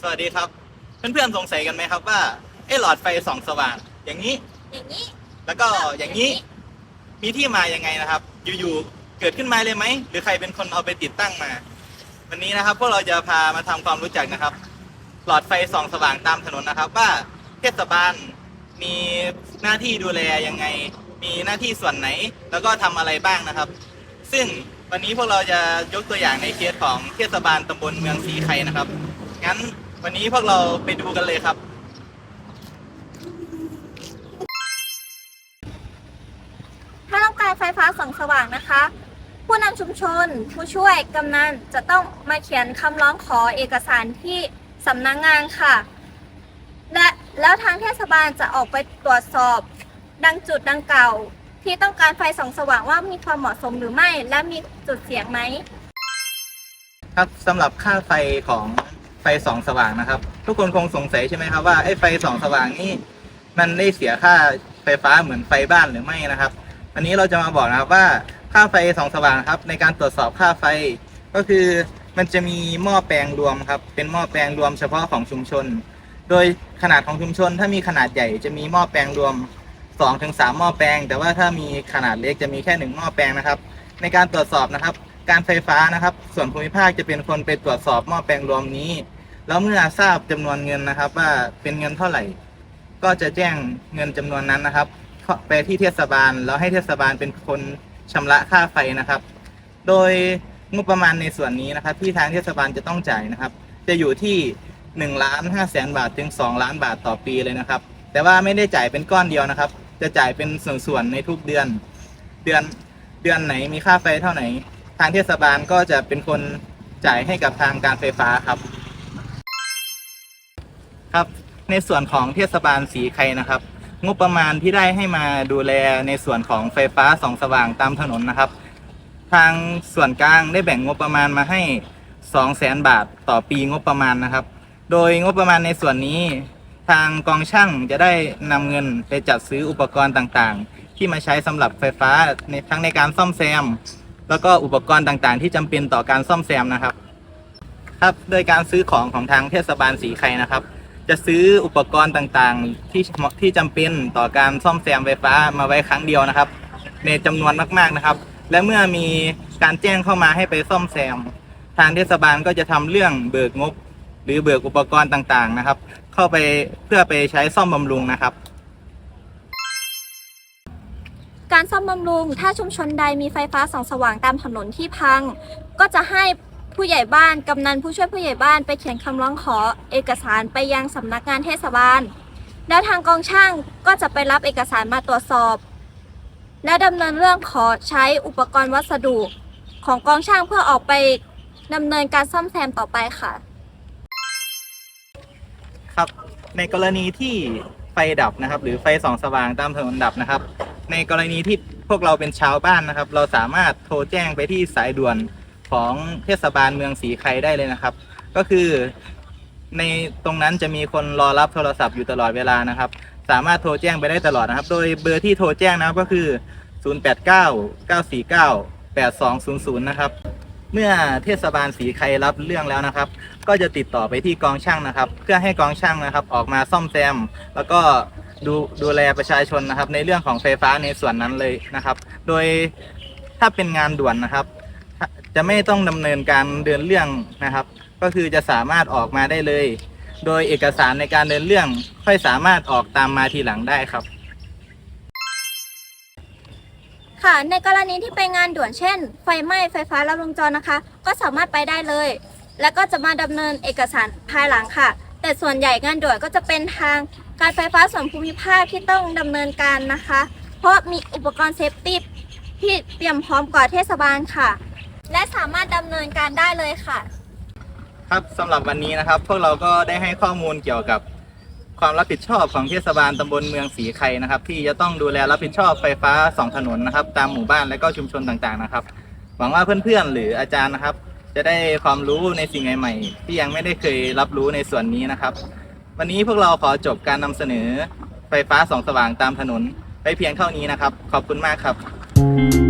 สวัสดีครับ เพื่อนๆสงสัยกันไหมครับว่าเอะหลอดไฟส่องสว่าง อย่างนี้ อย่างนี้ แล้วก็อย่างนี้ มีที่มายังไงนะครับ อยู่ๆ เกิดขึ้นมาเลยไหม หรือใครเป็นคนเอาไปติดตั้งมา วันนี้นะครับพวกเราจะพามาทำความรู้จักนะครับ หลอดไฟส่องสว่างตามถนนนะครับว่าเทศบาลมีหน้าที่ดูแลยังไง มีหน้าที่ส่วนไหน แล้วก็ทำอะไรบ้างนะครับ ซึ่งวันนี้พวกเราจะยกตัวอย่างในเคสของเทศบาลตำบลเมืองสีไข่นะครับ งั้น วันนี้พวกเราไปดูกันเลยครับ ถ้าต้องการไฟฟ้าส่องสว่างนะคะ ผู้นำชุมชน ผู้ช่วยกำนันจะต้องมาเขียนคำร้องขอเอกสารที่สำนักงงานค่ะ และแล้วทางเทศบาลจะออกไปตรวจสอบดังจุดดังเก่าที่ต้องการไฟส่องสว่างว่ามีความเหมาะสมหรือไม่ และมีจุดเสียงไหม ครับสำหรับค่าไฟของไฟ ส่องสว่างนะครับ ทุกคนคงสงสัยใช่ไหมครับว่าไอ้ไฟส่องสว่างนี่มันได้เสียค่าไฟฟ้าเหมือนไฟบ้านหรือไม่นะครับ อันนี้เราจะมาบอกนะครับว่าค่าไฟส่องสว่างครับ ในการตรวจสอบค่าไฟ ก็คือมันจะมีหม้อแปลงรวมครับ เป็นหม้อแปลงรวมเฉพาะของชุมชน โดยขนาดของชุมชน ถ้ามีขนาดใหญ่จะมีหม้อแปลงรวม2-3ถึงหม้อแปลง แต่ว่าถ้ามีขนาดเล็กจะมีแค่หนึ่งหม้อแปลงนะครับ ในการตรวจสอบนะครับ การไฟฟ้านะครับ ส่วนภูมิภาคจะเป็นคนไปตรวจสอบหม้อแปลงรวมนี้ แล้วเมื่อทราบจำนวนเงินนะครับ ว่าเป็นเงินเท่าไหร่ ก็จะแจ้งเงินจำนวนนั้นนะครับไปที่เทศบาลแล้วให้เทศบาลเป็นคนชำระค่าไฟนะครับ โดยงบประมาณในส่วนนี้นะครับ ที่ทางเทศบาลจะต้องจ่ายนะครับ จะอยู่ที่1ล้าน5แสนบาทถึง 2 ล้านบาทต่อปีเลยนะครับ แต่ว่าไม่ได้จ่ายเป็นก้อนเดียวนะครับ จะจ่ายเป็นส่วนๆในทุกเดือน เดือนเดือนไหนมีค่าไฟเท่าไหร่ทางเทศบาลก็จะเป็นคนจ่ายให้กับทางการไฟฟ้าครับ ครับ ในส่วนของเทศบาลสีไข่นะครับ งบประมาณที่ได้ให้มาดูแลในส่วนของไฟฟ้าส่องสว่างตามถนนนะครับ ทางส่วนกลางได้แบ่งงบประมาณมาให้ 2 0 0แสนบาทต่อปีงบประมาณนะครับ โดยงบประมาณในส่วนนี้ทางกองช่างจะได้นำเงินไปจัดซื้ออุปกรณ์ต่างๆ ที่มาใช้สำหรับไฟฟ้าในทั้งในการซ่อมแซม แล้วก็อุปกรณ์ต่างๆ ที่จำเป็นต่อการซ่อมแซมนะครับ ครับโดยการซื้อของของทางเทศบาลสีไข่นะครับ จะซื้ออุปกรณ์ต่างๆ ที่ที่จำเป็นต่อการซ่อมแซมไฟฟ้ามาไว้ครั้งเดียวนะครับ ในจำนวนมากๆนะครับ และเมื่อมีการแจ้งเข้ามาให้ไปซ่อมแซม ทางเทศบาลก็จะทำเรื่องเบิกงบ หรือเบิกอุปกรณ์ต่างๆนะครับ เข้าไปเพื่อไปใช้ซ่อมบำรุงนะครับ การซ่อมบำรุง ถ้าชุมชนใดมีไฟฟ้าส่องสว่างตามถนนที่พัง ก็จะให้ ผู้ใหญ่บ้าน กำนันผู้ช่วยผู้ใหญ่บ้านไปเขียนคำร้องขอเอกสารไปยังสำนักงานเทศบาล แล้วทางกองช่างก็จะไปรับเอกสารมาตรวจสอบ และดำเนินเรื่องขอใช้อุปกรณ์วัสดุของกองช่างเพื่อออกไปดำเนินการซ่อมแซมต่อไปค่ะ ครับ ในกรณีที่ไฟดับนะครับ หรือไฟส่องสว่างตามถนนดับนะครับ ในกรณีที่พวกเราเป็นชาวบ้านนะครับ เราสามารถโทรแจ้งไปที่สายด่วน ของเทศบาลเมืองสีไครได้เลยนะครับ ก็คือในตรงนั้นจะมีคนรอรับโทรศัพท์อยู่ตลอดเวลานะครับ สามารถโทรแจ้งไปได้ตลอดนะครับ โดยเบอร์ที่โทรแจ้งนะครับก็คือ 0899498200 นะครับ เมื่อเทศบาลสีไครรับเรื่องแล้วนะครับ ก็จะติดต่อไปที่กองช่างนะครับ เพื่อให้กองช่างนะครับ ออกมาซ่อมแซม แล้วก็ดูดูแลประชาชนนะครับ ในเรื่องของไฟฟ้าในส่วนนั้นเลยนะครับ โดยถ้าเป็นงานด่วนนะครับ จะไม่ต้องดำเนินการเดินเรื่องนะครับ ก็คือจะสามารถออกมาได้เลย โดยเอกสารในการเดินเรื่อง ค่อยสามารถออกตามมาทีหลังได้ครับ ค่ะ ในกรณีที่ไปงานด่วนเช่น ไฟไหม้ไฟฟ้าลัดวงจรนะคะ ก็สามารถไปได้เลย แล้วก็จะมาดำเนินเอกสารภายหลังค่ะ แต่ส่วนใหญ่งานด่วนก็จะเป็นทางการไฟฟ้าส่วนภูมิภาคที่ต้องดำเนินการนะคะ เพราะมีอุปกรณ์เซฟตี้ที่เตรียมพร้อมกว่าเทศบาลค่ะ และสามารถดำเนินการได้เลยค่ะ ครับสำหรับวันนี้นะครับ พวกเราก็ได้ให้ข้อมูลเกี่ยวกับความรับผิดชอบของเทศบาลตำบลเมืองสีไข่นะครับ ที่จะต้องดูแลรับผิดชอบไฟฟ้าสองถนนนะครับ ตามหมู่บ้านและก็ชุมชนต่างๆนะครับ หวังว่าเพื่อนๆหรืออาจารย์นะครับ จะได้ความรู้ในสิ่งใหม่ๆที่ยังไม่ได้เคยรับรู้ในส่วนนี้นะครับ วันนี้พวกเราขอจบการนำเสนอไฟฟ้าสองสว่างตามถนนไปเพียงเท่านี้นะครับ ขอบคุณมากครับ